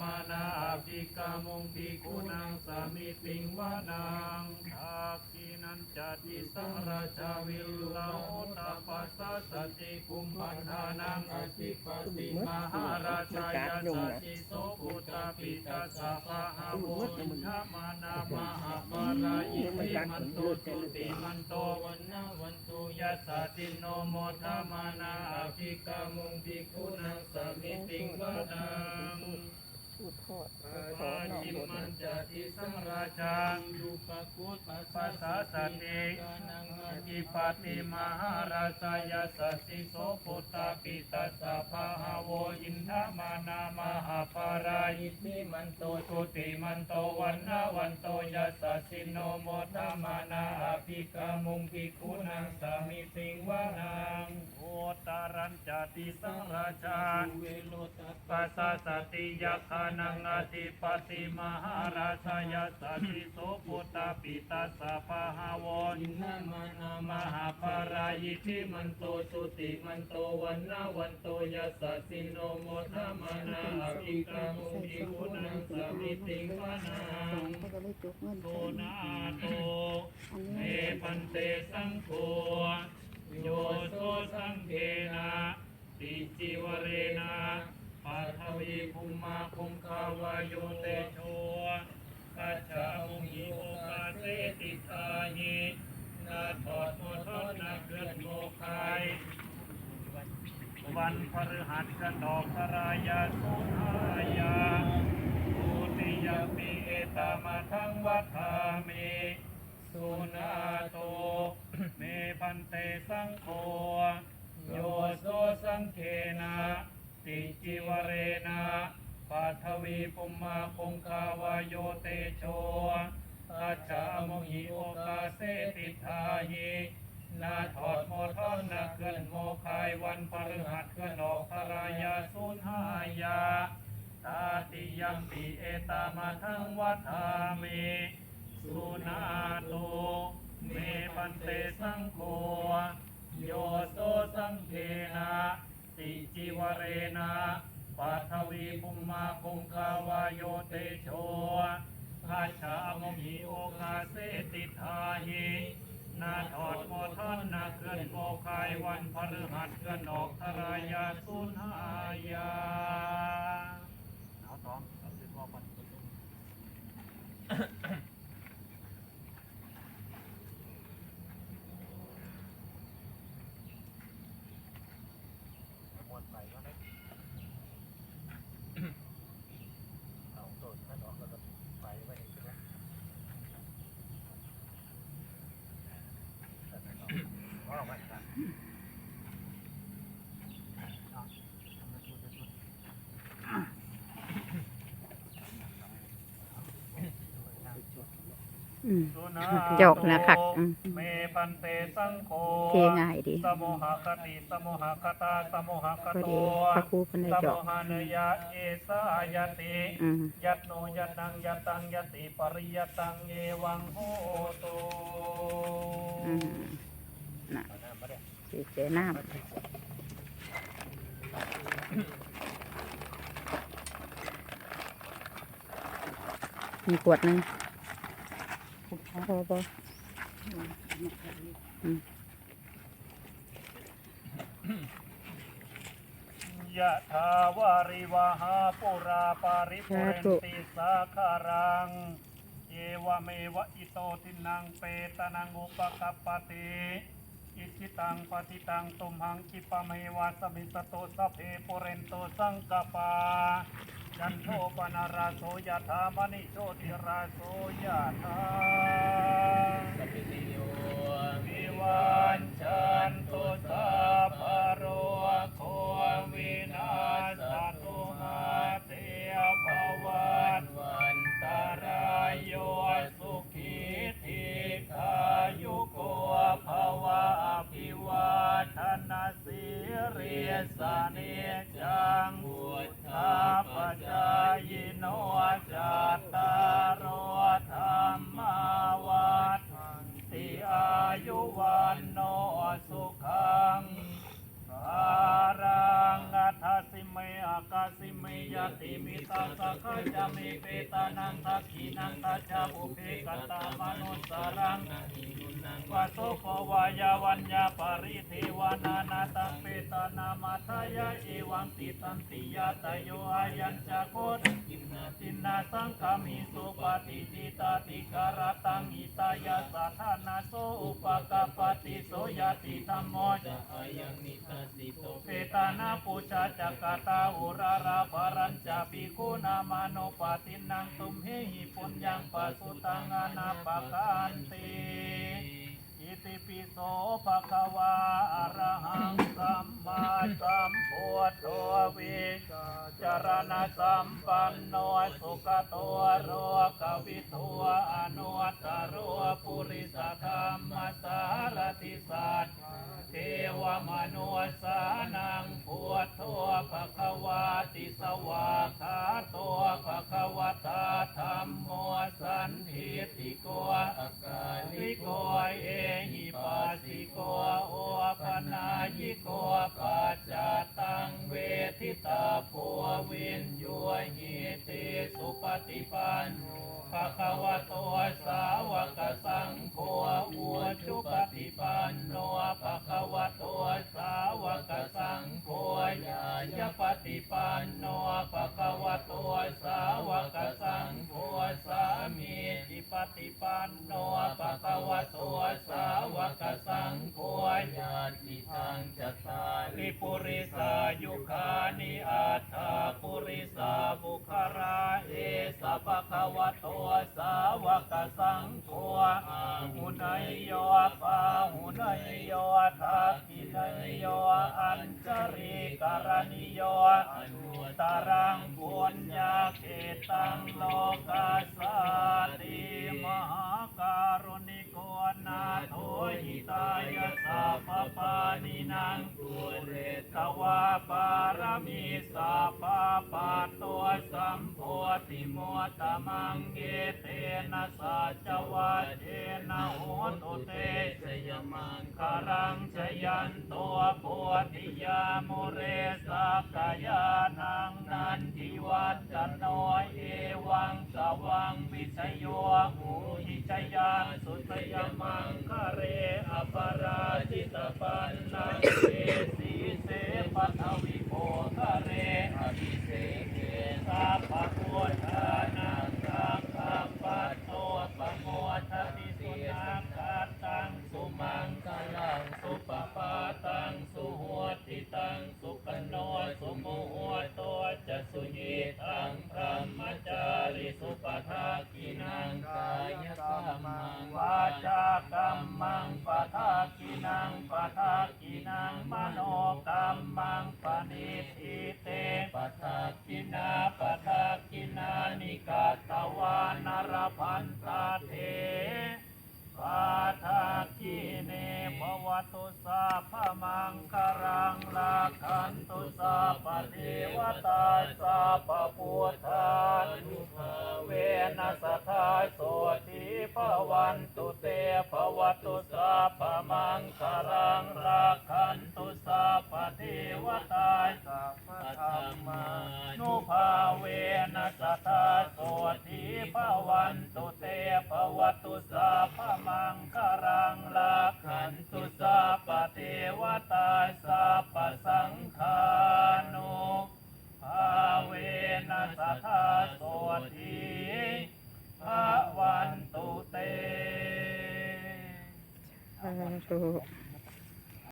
มานาภิกามุงภิกขุนังสามิติงวานังทักขินันจติสังราชาวิลลาโอตาปัสสะสติคุมพันธานังอธิปติมหาราชายาสติโสกุตาปิตาสะปะหาโวอินทมานามหาปารายิติมันโตสุติมันโตวันนาวันตุยัสสติโนโมทมานาภิกามุงภิกขุนังสามิติงวานัง พูดทอดปาจิมมันจะทิสังราชังยุปกุตปัสสะสตินังอิปติมหาราชายาสสิโสปุตตาปิตัสสะภาหาโวอินทมานามหาปารายิทิมันโตตุติมันโตวันนาวันโตยัสสะสิโนโมทมานาอภิกามุงภิกขุนังสามิสิงวานังโอตารัญจติสังราชันเวโลตัสปัสสะสติยาคานังอธิปติมหาราชยาสติโสปุตตาปิตัสสะภาหาวอินนามานามหาปารายิธิมันโตสุติมันโตวันนาวันโตยัสสะสิโนโมทมนาอภิกามุขิคุนังสามิติงวานังเขาโตนาโตเมปันเตสังโฆโยโสส โยเตโชกัจจามุหิโอกาเสติทาหินาถอดโมทอนาเกิดโมคายวันพฤหัสกันดอกสรายาสุหายาสุติยาปิเอตามาทังวัฏามิสุนาโตเมพันเตสังโฆโยโสสังเคนะติจิวเรนะ ปัทวีปุมมาคงคาวาโยเตโชอาจามหิโอกาเสติทาหินาถอดโมทอนนาเคลื่อนโมคายวันพฤหัสเคลื่อนออกพรายาสุนหายาตาติยัมปิเอตามาทังวัฏามิสุนาโตเมปันเตสังโฆโยโสสังเทนะติจิวเรนะ ปัทวีปุมมาคุงคาวาโยเตโชอาชามหิโอกาเสติทาหินาถอดโมทอนนาเคลื่อนโมคายวันพฤหัสเคลื่อนออกทรายาสุนหายาสองเอาสิบกว่าปัน หมดไปก็ได้เอาโดดนั่นออกแล้วก็ไปไว้ใช่ไหมเอาออกมาครับเอาทำมาชุดชุด อืม สุนา จกนะคะอืมเมปันเตสังโฆเทง่ายดีสมุหคติสมุหคตาสมุหคพอโตดีพระครูเพิ่นได้สเจาะมุหานยะเอสายติอืมยัตโนยัตตังยัตตังยติปริยตังเอวังโหตุอืม น่ะเอาน้ำมาเด้อสีเจน้ำมีขวดหนึงพอพอยะถาวาริวหาปุราปาริปุเรนติสาคารังเอวเมวะอิโตทินังเปตนังอุปกัปปติ อิจิตังปฏิตังตุมหังกิปะเมวาสมิสโตุสพเพปุเรนโตสังกปาจันโทปนาราโสยธามณิโชติราโสยธาสัพพิโยวิวันจันโตสั สุขังอารังอัฏฐสิมอากาสิเมยติมิตาสักจะเมเปตานังทักขีนังทัจจาบุเพกตามนุสารังวัสโสภวายาวัญญาปริเทวนานาตังเปตานามาทายาเอวังติตันติยาตโยอายัญจะโคตินนาสังคามิส ปฏิทิตาติการตังอิตายาสัทธานาโสอุปกปปติโสยติธรรมโมจะอายังนิทัสสิโตเปตานาปุชาจักตาอุราราภรัญจาปิคุนามาโนปตินังตุมเฮหิปุญญังปัสุตังอนาปกันติอิติปิโสภะคะวาอะระหังสัมมาสัม พุทโธวิจารณสัมปันโนสุขโตโรกวิทัวอนุตตรัวปุริสธรรมสารติสัตเทวมนุสานังพุทโธภะคะวาติสวาคา ติปันโนภะคะวะโต นโนภะคะวะโตสาวกสังโฆญาติทางจัตาริปุริสายุคานิอัตถาปุริสาบุคราเอสะภะคะวะโตสาวกสังโฆอาหุนยโยปาหุนยโยทักขินยโยอัญจริการณิโยอนุตารังปุญญาเขตังโลกัสสติมหา การุณิโกนาโทหิตายสัพพปา นินังกุเรตวาปารมีสัพพปัตตัวสัมโพธิโมตตมังเกเตนะสัจวัเจนะโหตุเตชยมังคารังชยันตัวโพธิยามุเรสักกายานังนันทิวัจจโนเอวังสวังวิชโยหูหิชยาสุตยมังคะเรอปราจิตปันสีเสปัทวี โนกรรมังปณิทิเตปัทกินาปัทกินานิกาตวานรพันตาเทปัทกิเน วตุสาพมังคารังลาคันตุสาปเทวตาสาปพุทธานุภาเวนัสทาโสติภวันตุเตภวตุสาพมังคารังลาคันตุสาปเทวตาสาปธรรมานุภาเวนัสทาโสติภวันตุเตภวตุสาพมังคารังลา